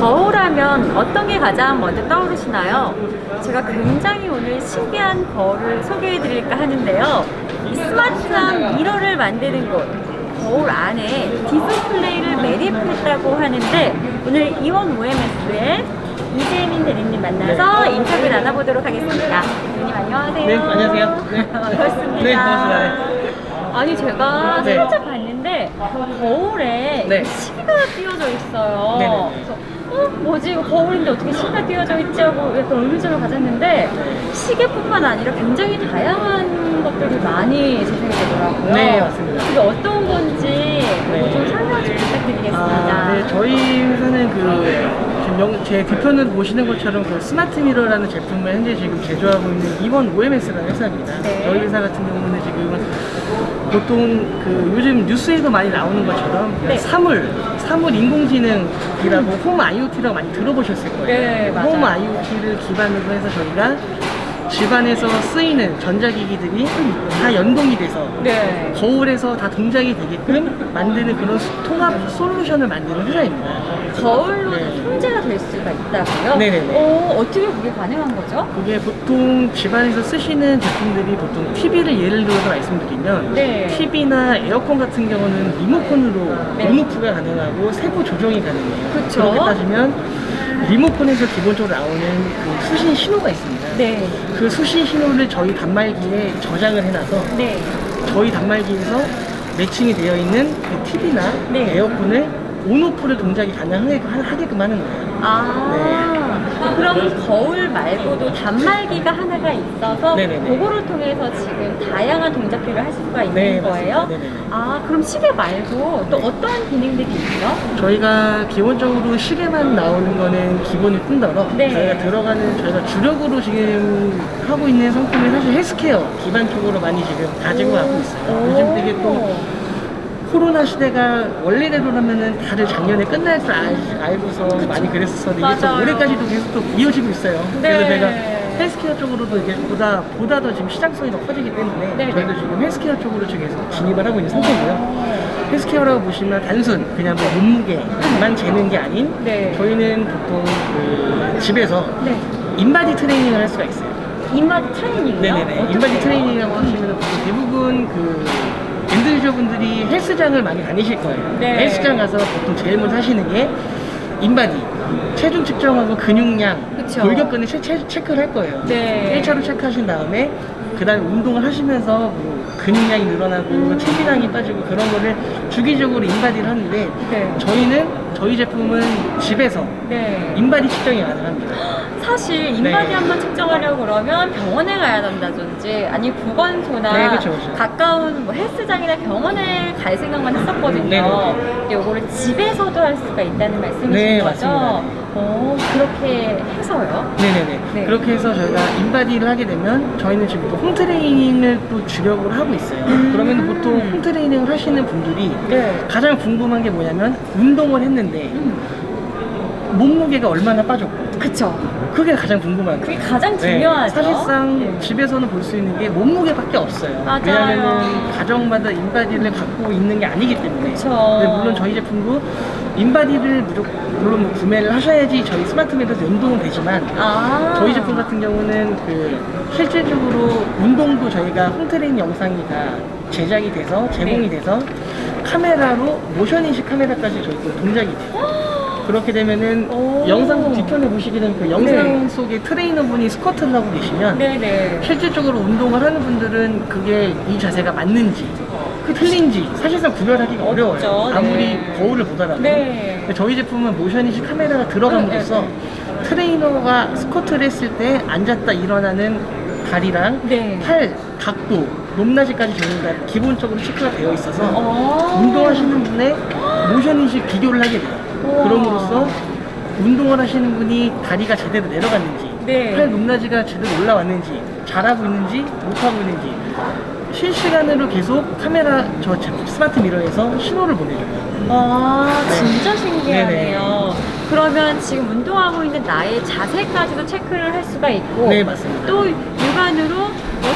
거울하면 어떤 게 가장 먼저 떠오르시나요? 제가 굉장히 오늘 신기한 거울을 소개해 드릴까 하는데요. 이 스마트한 미러를 만드는 곳, 거울 안에 디스플레이를 매립했다고 하는데 오늘 이원 OMS의 이재민 대리님 만나서 인터뷰 나눠보도록 하겠습니다. 대리님 안녕하세요. 네, 안녕하세요. 네. 반갑습니다. 네, 반갑습니다. 아니 제가 네. 살짝 봤는데 거울에 네. 시계가 띄워져 있어요. 네 네 네. 어 뭐지 이거 거울인데 어떻게 시계가 띄워져 있지 하고 약간 의문점을 가졌는데 시계뿐만 아니라 굉장히 다양한 것들이 많이 제작이 되더라고요. 네, 맞습니다. 그게 어떤 건지 네. 좀 부탁드리겠습니다. 아, 네, 저희 회사는 그 지금 영- 제 뒤편을 보시는 것처럼 그 스마트 미러라는 제품을 현재 지금 제조하고 있는 이원 OMS라는 회사입니다. 네. 저희 회사 같은 경우는 지금 보통 그 요즘 뉴스에도 많이 나오는 것처럼 그 네. 사물, 사물 인공지능이라고 홈 IoT라고 많이 들어보셨을 거예요. 네, 맞아요. 홈 IoT를 기반으로 해서 저희가 집안에서 쓰이는 전자기기들이 다 연동이 돼서 네. 거울에서 다 동작이 되게끔 만드는 그런 통합 솔루션을 만드는 회사입니다. 거울로 네. 통제가 될 수가 있다고요? 네네네. 어, 어떻게 그게 가능한 거죠? 그게 보통 집안에서 쓰시는 제품들이 보통 TV를 예를 들어서 말씀드리면 네. TV나 에어컨 같은 경우는 리모컨으로 네. 온오프가 가능하고 세부 조정이 가능해요. 그쵸. 렇게 따지면 리모컨에서 기본적으로 나오는 그 수신 신호가 있습니다. 네. 그 수신 신호를 저희 단말기에 저장을 해놔서 네. 저희 단말기에서 매칭이 되어 있는 그 TV나 네. 에어컨을 온오프를 동작이 가능하게끔 하는 거예요. 아, 그럼 거울 말고도 단말기가 하나가 있어서 네네네. 그거를 통해서 지금 다양한 동작들을 할 수가 있는 네, 거예요? 맞습니다. 네네네. 아, 그럼 시계 말고 또 네. 어떤 기능들이 있죠? 저희가 기본적으로 시계만 나오는 거는 기본일 뿐더러 네. 저희가 들어가는 저희가 주력으로 지금 하고 있는 상품이 사실 헬스케어 기반 쪽으로 많이 지금 가지고 가고 있어요. 요즘 되게 또 코로나 시대가 원래대로라면은 다들 작년에 끝날 줄 알, 알고서 많이 그랬었는데 이게 또 맞아요. 올해까지도 계속 또 이어지고 있어요. 네. 그래서 제가 헬스케어 쪽으로도 이제 보다 보다 더 지금 시장성이 더 커지기 때문에 네. 저희도 지금 헬스케어 쪽으로 지금 계속 진입을 하고 있는 상태고요. 헬스케어라고 보시면 단순 그냥 뭐 몸무게만 재는 게 아닌 네. 저희는 보통 그 집에서 네. 인바디 트레이닝을 할 수가 있어요. 인바디 트레이닝이요? 네네네. 어떻게 인바디 해요? 트레이닝이라고 하시면 대부분 그 엔드유저 분들이 헬스장을 많이 다니실 거예요. 네. 헬스장 가서 보통 제일 먼저 하시는 게 인바디, 체중 측정하고 근육량, 그쵸. 골격근을 체, 체, 체크를 할 거예요. 네. 1차로 체크하신 다음에 그 다음에 운동을 하시면서 뭐 근육량이 늘어나고 음. 체지방이 빠지고 그런 거를 주기적으로 인바디를 하는데 네. 저희는 저희 제품은 집에서 네. 인바디 측정이 가능합니다. 사실 인바디 네. 한번 측정하려고 그러면 병원에 가야 된다든지 아니 보건소나 네, 그쵸, 그쵸. 가까운 뭐 헬스장이나 병원에 갈 생각만 했었거든요. 네, 네. 근데 이거를 집에서도 할 수가 있다는 말씀이신 네, 거죠? 맞습니다. 어, 그렇게 해서요? 네네네. 네. 그렇게 해서 저희가 인바디를 하게 되면 저희는 지금 또 홈트레이닝을 또 주력으로 하고 있어요. 음. 그러면 보통 홈트레이닝을 하시는 분들이 네. 가장 궁금한 게 뭐냐면 운동을 했는데 음. 몸무게가 얼마나 빠졌고 그쵸. 그게 가장 궁금한 그게 거예요. 가장 네, 중요하죠. 사실상 네. 집에서는 볼 수 있는 게 몸무게밖에 없어요. 맞아요. 왜냐하면 가정마다 인바디를 갖고 있는 게 아니기 때문에. 그쵸. 근데 물론 저희 제품도 인바디를 무조건 물론 뭐 구매를 하셔야지 저희 스마트맨에서 연동은 되지만 아. 저희 제품 같은 경우는 그 실질적으로 운동도 저희가 홈트레이닝 영상이 다 제작이 돼서 제공이 네. 돼서 카메라로 모션 인식 카메라까지 저희 또 동작이 돼요. 그렇게 되면은 오. 영상 뒤편에 보시게 되면 그 영상 속에 트레이너 분이 스쿼트를 하고 계시면 네네. 실질적으로 운동을 하는 분들은 그게 이 자세가 맞는지 그 틀린지 사실상 구별하기가 어려워요. 어렵죠. 아무리 네. 거울을 보더라도. 네. 근데 저희 제품은 모션 인식 카메라가 들어감으로써 네, 트레이너가 스쿼트를 했을 때 앉았다 일어나는 다리랑 네. 팔 각도, 높낮이까지 저희가 기본적으로 체크가 되어 있어서 어. 운동하시는 분의 모션 인식 비교를 하게 돼요. 우와. 그럼으로써 운동을 하시는 분이 다리가 제대로 내려갔는지, 네. 팔 높낮이가 제대로 올라왔는지, 잘하고 있는지, 못하고 있는지 실시간으로 계속 카메라 저 제- 스마트 미러에서 신호를 보내줘요. 아, 네. 진짜 신기하네요. 그러면 지금 운동하고 있는 나의 자세까지도 체크를 할 수가 있고 네, 맞습니다. 또 육안으로 뭐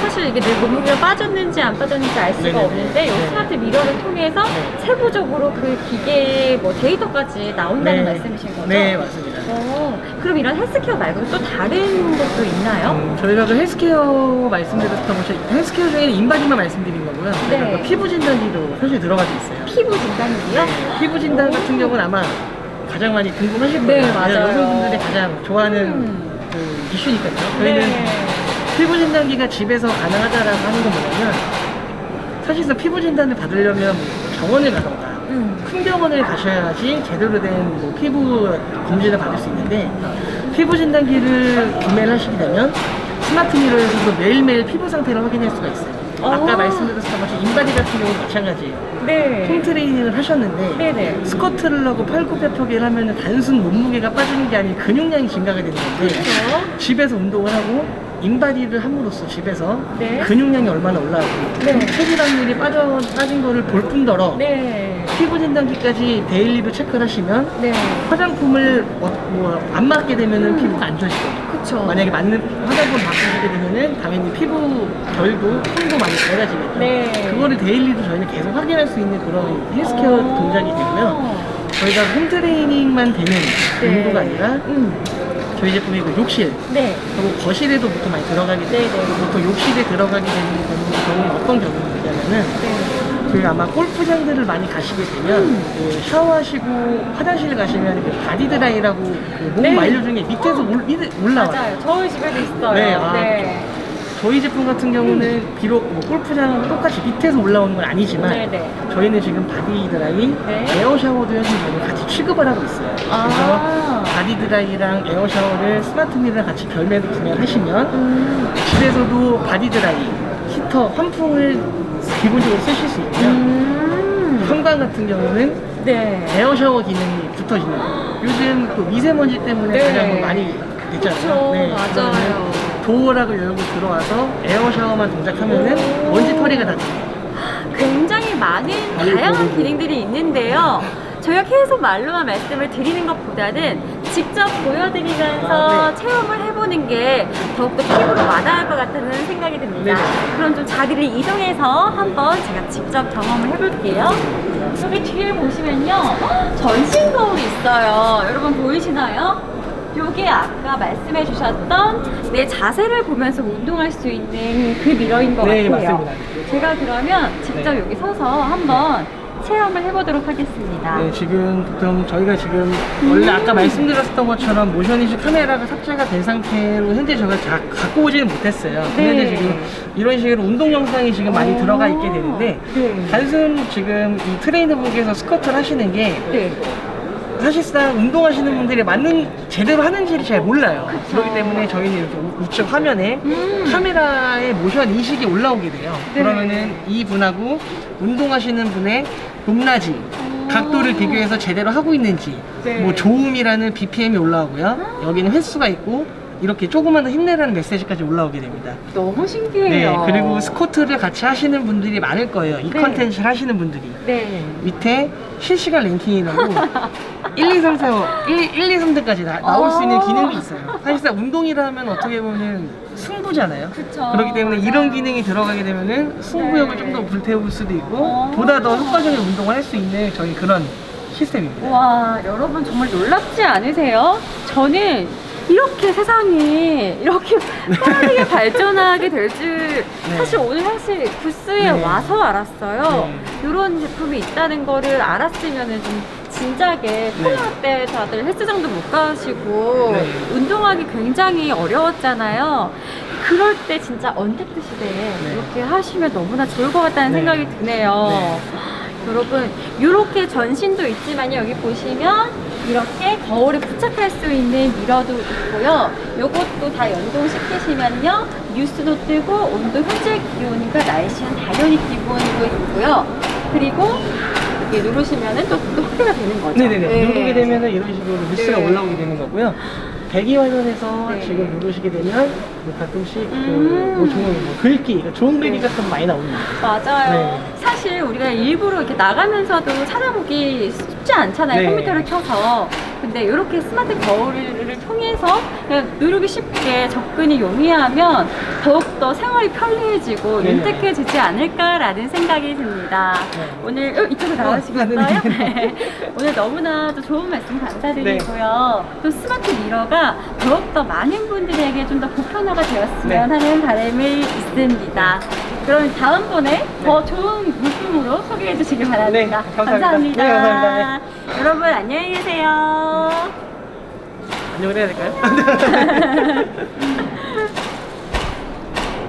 사실 이게 내 몸무게가 빠졌는지 안 빠졌는지 알 수가 네네네. 없는데 이 네. 스마트 미러를 통해서 네. 세부적으로 그 기계 뭐 데이터까지 나온다는 네. 말씀이신 거죠? 네, 맞습니다. 어, 그럼 이런 헬스케어 말고 또 다른 것도 있나요? 음, 저희가 그 헬스케어 말씀드렸던 것이 헬스케어 중에는 인바디만 말씀드린 거고요. 네. 저희가 그 피부 진단기도 사실 들어가고 있어요. 피부 진단이요? 네, 피부 진단 같은 경우는 아마 가장 많이 궁금하실 네, 거예요. 맞아요. 여성분들이 가장 좋아하는 음. 그 이슈니까요. 저희는 네. 피부 진단기가 집에서 가능하다라고 하는 건 뭐냐면 사실상 피부 진단을 받으려면 뭐 병원을 가던가 음. 큰 병원을 가셔야지 제대로 된뭐 피부 검진을 받을 수 있는데 피부 진단기를 구매를 하시게 되면 스마트 미러에서도 매일매일 피부 상태를 확인할 수가 있어요. 아까 어. 말씀드렸던 것처럼 인바디 같은 경우는 마찬가지예요. 네. 홈 트레이닝을 하셨는데 네네. 스쿼트를 하고 팔굽혀펴기를 하면 단순 몸무게가 빠지는 게 아닌 근육량이 증가가 되는 건데 그렇죠. 집에서 운동을 하고 인바디를 함으로써 집에서 네. 근육량이 얼마나 올라가고 네. 체지방률이 빠져, 빠진 거를 볼 뿐더러 네. 피부 진단기까지 데일리로 체크를 하시면 네. 화장품을 뭐안 맞게 되면은 피부가 안 좋아지거든요. 그쵸. 만약에 맞는 화장품 바꾸시게 되면은 당연히 피부 결도 톤도 많이 달라지겠죠. 네. 그거를 데일리로 저희는 계속 확인할 수 있는 그런 헬스케어 어. 동작이 되고요. 저희가 홈 트레이닝만 되는 네. 용도가 아니라 음. 저희 제품이 그 욕실 네. 그리고 거실에도 보통 많이 들어가게 네, 되고 네. 보통 욕실에 들어가게 되는 경우는 어떤 경우냐면은 네. 저희 아마 골프장들을 많이 가시게 되면 음. 그 샤워하시고 화장실 가시면 그 바디드라이라고 그몸 네. 만류 중에 밑에서 올, 밑에 올라와요. 맞아요. 저희 집에도 있어요. 네, 아, 저희 제품 같은 경우는 비록 뭐 골프장하고 똑같이 밑에서 올라오는 건 아니지만 네네. 저희는 지금 바디 드라이, 네. 에어 샤워도 현재 저희 같이 취급을 하고 있어요. 아. 그래서 바디 드라이랑 에어 샤워를 스마트 미를 같이 별매로 구매를 하시면 음. 집에서도 바디 드라이, 히터, 환풍을 기본적으로 쓰실 수 있고요. 음. 현관 같은 경우는 네. 에어 샤워 기능이 붙어지는 거예요. 요즘 또 미세먼지 때문에 네. 가장 많이 됐잖아요. 네. 그쵸, 맞아요. 도어락을 열고 들어와서 에어 샤워만 동작하면은 오. 먼지 털이가 다 돼요. 굉장히 많은 다양한 기능들이 있는데요. 저희가 계속 말로만 말씀을 드리는 것보다는 직접 보여드리면서 아, 네. 체험을 해보는 게 더욱더 피부로 와닿을 것 같다는 생각이 듭니다. 네. 그럼 좀 자리를 이동해서 한번 제가 직접 경험을 해볼게요. 여기 뒤에 보시면요. 헉, 전신 거울이 있어요. 여러분 보이시나요? 요게 아까 말씀해 주셨던 내 자세를 보면서 운동할 수 있는 그 미러인 것 네, 같아요. 맞습니다. 제가 그러면 직접 네. 여기 서서 한번 체험을 해보도록 하겠습니다. 네, 지금 보통 저희가 지금 원래 아까 말씀드렸던 것처럼 모션 이슈 카메라가 탑재가 된 상태로 현재 저희가 자- 갖고 오지는 못했어요. 네. 근데 지금 이런 식으로 운동 영상이 지금 많이 오. 들어가 있게 되는데 네. 단순 지금 이 트레이너분께서 스쿼트를 하시는 게 네. 사실상 운동하시는 분들이 맞는 제대로 하는지를 잘 몰라요. 그쵸. 그렇기 때문에 저희는 이렇게 우- 우측 화면에 음. 카메라의 모션 인식이 올라오게 돼요. 네. 그러면은 이 분하고 운동하시는 분의 높낮이, 오. 각도를 비교해서 제대로 하고 있는지, 네. 뭐 조음이라는 BPM이 올라오고요. 여기는 횟수가 있고 이렇게 조금만 더 힘내라는 메시지까지 올라오게 됩니다. 너무 네, 신기해요. 그리고 스쿼트를 같이 하시는 분들이 많을 거예요. 이 네. 컨텐츠를 하시는 분들이. 네. 밑에 실시간 랭킹이라고 1, 2, 3, 4, 1, 1 2, 3등까지 나, 나올 수 있는 어. 기능이 있어요. 사실상 운동이라면 어떻게 보면 승부잖아요. 그쵸. 그렇기 때문에. 이런 기능이 들어가게 되면은 승부욕을 네. 좀더 불태울 수도 있고 어. 보다 더 효과적인 운동을 할 수 있는 저희 그런 시스템입니다. 와, 여러분 정말 놀랍지 않으세요? 저는 이렇게 세상이 이렇게 빠르게 발전하게 될 줄 사실 오늘 사실 부스에 네. 와서 알았어요. 네. 이런 제품이 있다는 거를 알았으면 좀 진작에 코로나 때 다들 헬스장도 못 가시고 네. 운동하기 굉장히 어려웠잖아요. 그럴 때 진짜 언택트 시대에 이렇게 하시면 너무나 좋을 것 같다는 네. 생각이 드네요. 네. 여러분 이렇게 전신도 있지만 여기 보시면 이렇게 거울에 부착할 수 있는 미러도 있고요. 요것도 다 연동시키시면요. 뉴스도 뜨고 온도 현재 기온과 날씨는 당연히 기본으로 있고요. 그리고 이렇게 누르시면은 또, 또 확대가 되는 거죠. 네네네. 네. 누르게 되면은 이런 식으로 뉴스가 네. 올라오게 되는 거고요. 배기 화면에서 네. 지금 누르시게 되면 뭐 가끔씩 음. 그, 뭐 종종 뭐 글귀, 그러니까 좋은 글귀 네. 같은 거 많이 나옵니다. 맞아요. 네. 사실 우리가 일부러 이렇게 나가면서도 찾아보기 쉽지 않잖아요. 네. 컴퓨터를 켜서. 근데 이렇게 스마트 거울을 통해서 그냥 누르기 쉽게 접근이 용이하면 더욱더 생활이 편리해지고 네네. 윤택해지지 않을까라는 생각이 듭니다. 네. 오늘 어, 이쪽으로 나와주시겠어요? 네, 네, 네. 오늘 너무나 또 좋은 말씀 감사드리고요. 또 스마트 미러가 더욱더 많은 분들에게 좀 더 보편화가 되었으면 네. 하는 바람이 있습니다. 그럼 다음번에 더 좋은 물품으로 소개해 주시기 바랍니다. 네, 감사합니다. 네, 감사합니다. 여러분 안녕히 계세요. 안녕을 해야 될까요?